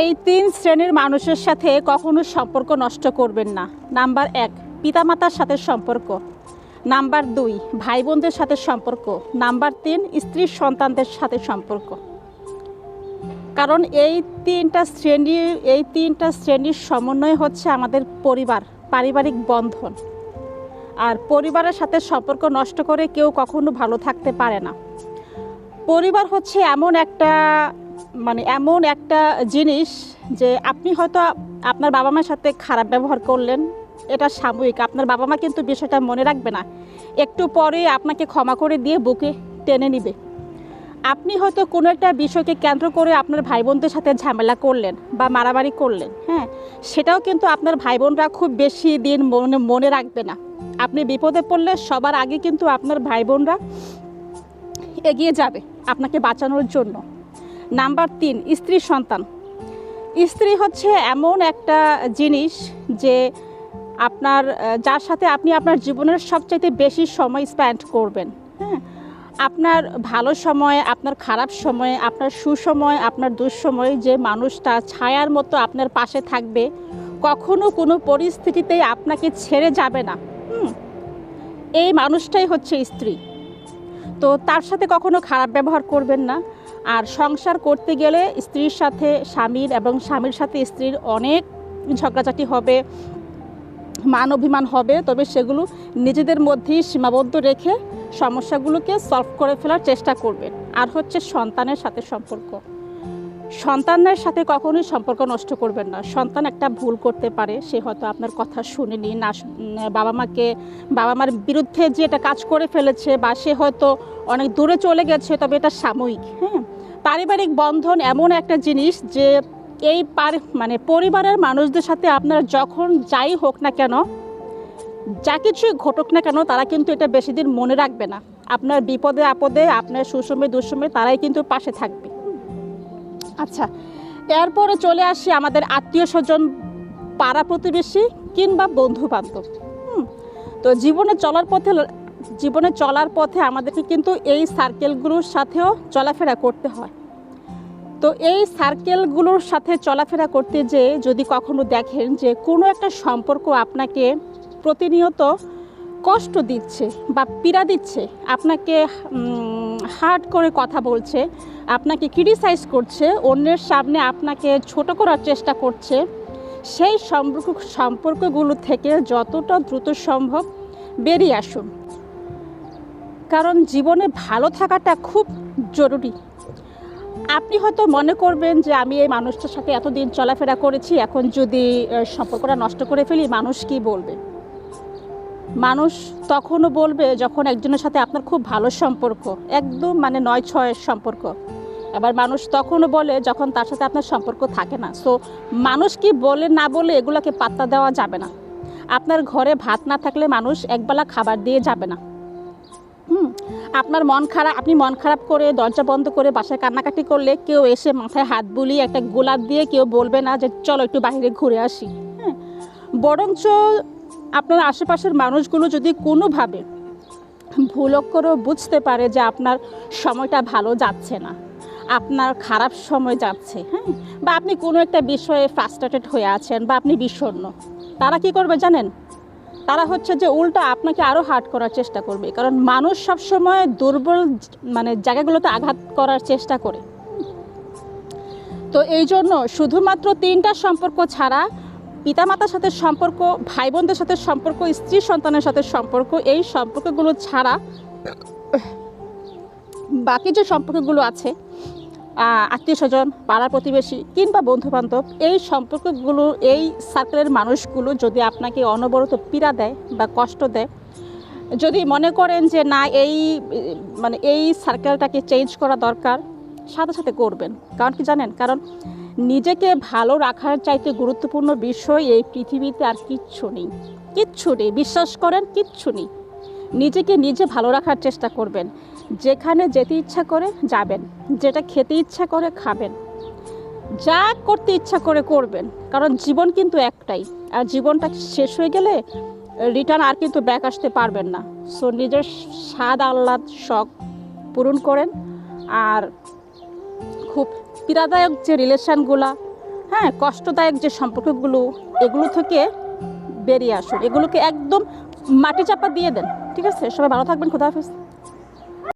এই তিন শ্রেণির মানুষের সাথে কখনো সম্পর্ক নষ্ট করবেন না। নাম্বার এক, পিতামাতার সাথে সম্পর্ক। নাম্বার দুই ভাই বোনদের সাথে সম্পর্ক। নাম্বার তিন স্ত্রীর সন্তানদের সাথে সম্পর্ক। কারণ এই তিনটা শ্রেণি, এই তিনটা শ্রেণির সমন্বয় হচ্ছে আমাদের পরিবার, পারিবারিক বন্ধন। আর পরিবারের সাথে সম্পর্ক নষ্ট করে কেউ কখনো ভালো থাকতে পারে না। পরিবার হচ্ছে এমন একটা মানে এমন একটা জিনিস যে আপনি হয়তো আপনার বাবা মার সাথে খারাপ ব্যবহার করলেন, এটা সাময়িক আপনার বাবা মা কিন্তু বিষয়টা মনে রাখবে না। একটু পরে আপনাকে ক্ষমা করে দিয়ে বুকে টেনে নিবে। আপনি হয়তো কোনো একটা বিষয়কে কেন্দ্র করে আপনার ভাই বোনদের সাথে ঝামেলা করলেন বা মারামারি করলেন হ্যাঁ? সেটাও কিন্তু আপনার ভাই বোনরা খুব বেশি দিন মনে মনে রাখবে না। আপনি বিপদে পড়লে সবার আগে কিন্তু আপনার ভাই বোনরা এগিয়ে যাবে আপনাকে বাঁচানোর জন্য। নাম্বার তিন, স্ত্রী সন্তান। স্ত্রী হচ্ছে এমন একটা জিনিস যে আপনার যার সাথে আপনি আপনার জীবনের সবচাইতে বেশি সময় স্পেন্ড করবেন হ্যাঁ? আপনার ভালো সময়, আপনার খারাপ সময়, আপনার সুসময়, আপনার দুঃসময় যে মানুষটা ছায়ার মতো আপনার পাশে থাকবে, কখনো কোনো পরিস্থিতিতেই আপনাকে ছেড়ে যাবে না এই মানুষটাই হচ্ছে স্ত্রী। তো তার সাথে কখনো খারাপ ব্যবহার করবেন না আর সংসার করতে গেলে স্ত্রীর সাথে স্বামীর এবং স্বামীর সাথে স্ত্রীর অনেক ঝগড়াঝাটি হবে, মান অভিমান হবে। তবে সেগুলো নিজেদের মধ্যেই সীমাবদ্ধ রেখে সমস্যাগুলোকে সলভ করে ফেলার চেষ্টা করবেন। আর হচ্ছে সন্তানের সাথে সম্পর্ক। সন্তানের সাথে কখনোই সম্পর্ক নষ্ট করবেন না। সন্তান একটা ভুল করতে পারে, সে হয়তো আপনার কথা শুনেনি, না বাবা মাকে, বাবা মার বিরুদ্ধে যে এটা কাজ করে ফেলেছে বা সে হয়তো অনেক দূরে চলে গেছে, তবে এটা সাময়িক হ্যাঁ? পারিবারিক বন্ধন এমন একটা জিনিস যে এই পার মানে পরিবারের মানুষদের সাথে আপনার যখন যাই হোক না কেন, যা কিছুই ঘটুক না কেন, তারা কিন্তু এটা বেশি দিন মনে রাখবে না। আপনার বিপদে আপদে, আপনার সুসময় দুঃসময় তারাই কিন্তু পাশে থাকবে। আচ্ছা এরপরে চলে আসি আমাদের আত্মীয় স্বজন, পাড়া প্রতিবেশী কিংবা বন্ধু বান্ধব তো জীবনে চলার পথে জীবনে চলার পথে আমাদেরকে কিন্তু এই সার্কেলগুলোর সাথেও চলাফেরা করতে হয়। তো এই সার্কেলগুলোর সাথে চলাফেরা করতে যে যদি কখনো দেখেন যে কোনো একটা সম্পর্ক আপনাকে প্রতিনিয়ত কষ্ট দিচ্ছে বা পীড়া দিচ্ছে, আপনাকে হার্ড করে কথা বলছে, আপনাকে ক্রিটিসাইজ করছে, অন্যের সামনে আপনাকে ছোট করার চেষ্টা করছে, সেই সম্পর্ক, সম্পর্কগুলো থেকে যতটা দ্রুত সম্ভব বেরিয়ে আসুন। কারণ জীবনে ভালো থাকাটা খুব জরুরি। আপনি হয়তো মনে করবেন যে আমি এই মানুষটার সাথে এতদিন চলাফেরা করেছি, এখন যদি সম্পর্কটা নষ্ট করে ফেলি, মানুষ কি বলবে? মানুষ তখনও বলবে যখন একজনের সাথে আপনার খুব ভালো সম্পর্ক, একদম মানে নয় ছয়ের সম্পর্ক। এবার মানুষ তখনও বলে যখন তার সাথে আপনার সম্পর্ক থাকে না। সো মানুষ কি বলে না বলে এগুলোকে পাত্তা দেওয়া যাবে না। আপনার ঘরে ভাত না থাকলে মানুষ একবেলা খাবার দিয়ে যাবে না। হুম। আপনার মন খারাপ, আপনি মন খারাপ করে দরজা বন্ধ করে বাসায় কান্নাকাটি করলে কেউ এসে মাথায় হাত বুলিয়ে একটা গোলাপ দিয়ে কেউ বলবে না যে, চলো একটু বাইরে ঘুরে আসি। হ্যাঁ বরঞ্চ আপনার আশেপাশের মানুষগুলো যদি কোনোভাবে ভুল করেও বুঝতে পারে যে আপনার সময়টা ভালো যাচ্ছে না, আপনার খারাপ সময় যাচ্ছে হ্যাঁ বা আপনি কোনো একটা বিষয়ে ফ্রাস্ট্রেটেড হয়ে আছেন বা আপনি বিষণ্ণ, তারা কি করবে জানেন? তারা হচ্ছে যে উল্টা আপনাকে আরও হার্ট করার চেষ্টা করবে। কারণ মানুষ সবসময় দুর্বল মানে জায়গাগুলোতে আঘাত করার চেষ্টা করে। তো এই জন্য শুধুমাত্র তিনটা সম্পর্ক ছাড়া পিতামাতার সাথে সম্পর্ক ভাই বোনদের সাথে সম্পর্ক, স্ত্রী সন্তানের সাথে সম্পর্ক, এই সম্পর্কগুলো ছাড়া বাকি যে সম্পর্কগুলো আছে আত্মীয় স্বজন পাড়া প্রতিবেশী কিংবা বন্ধুবান্ধব, এই সম্পর্কগুলো, এই সার্কেলের মানুষগুলো যদি আপনাকে অনবরত পীড়া দেয় বা কষ্ট দেয়, যদি মনে করেন যে না, এই মানে এই সার্কেলটাকে চেঞ্জ করা দরকার, সাথে সাথে করবেন। কারণ কি জানেন? কারণ নিজেকে ভালো রাখার চাইতে গুরুত্বপূর্ণ বিষয় এই পৃথিবীতে আর কিচ্ছু নেই। কিচ্ছু নেই। বিশ্বাস করেন, কিচ্ছু নেই। নিজেকে নিজে ভালো রাখার চেষ্টা করবেন। যেখানে যেতে ইচ্ছা করে যাবেন, যেটা খেতে ইচ্ছা করে খাবেন। যা করতে ইচ্ছা করে করবেন, কারণ জীবন কিন্তু একটাই। আর জীবনটা শেষ হয়ে গেলে রিটার্ন আর কিন্তু ব্যাক আসতে পারবেন না। সো নিজের স্বাদ, আহ্লাদ, শখ পূরণ করেন। আর খুব পীড়াদায়ক যে রিলেশনগুলা হ্যাঁ কষ্টদায়ক যে সম্পর্কগুলো, এগুলো থেকে বেরিয়ে আসুন। এগুলোকে একদম মাটি চাপা দিয়ে দেন। ঠিক আছে? সবাই ভালো থাকবেন। খোদা